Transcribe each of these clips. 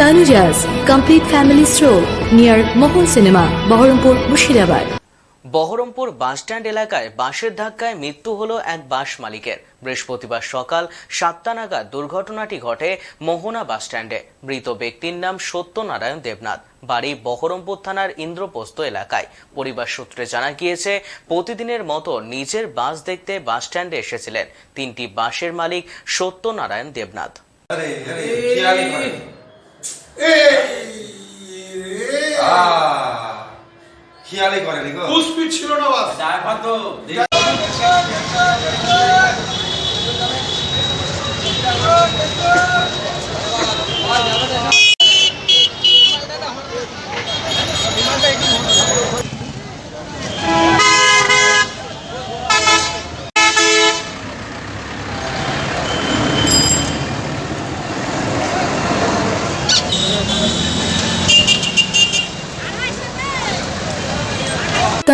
Tanuja's complete family stroll near Mohon Cinema, Baharampur, Mushirabad. Baharampur bus stand এলাকায় বাসের ধাক্কায় মৃত্যু হলো এক বাস মালিকের। বৃহস্পতিবার সকাল সাতটা নাগাদ দুর্ঘটনাটি ঘটে মোহনা বাসস্ট্যান্ডে। মৃত ব্যক্তির নাম সত্যনারায়ণ দেবনাথ। বাড়ি বহরমপুর থানার ইন্দ্রপ্রস্থ এলাকায়। পরিবার সূত্রে জানা গিয়েছে প্রতিদিনের মতো নিজের বাস দেখতে বাসস্ট্যান্ডে এসেছিলেন। তিনটি বাসের মালিক সত্যনারায়ণ দেবনাথ। খেয়ালি করে গো। স্পিড ছিল না বাস। তারপর তো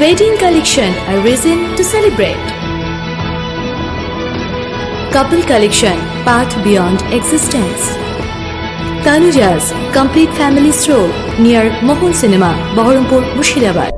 Wedding collection, a reason to celebrate. Couple collection, path beyond existence. Tanuja's complete family stroll near Mohon Cinema, Baharampur, Mushirabad.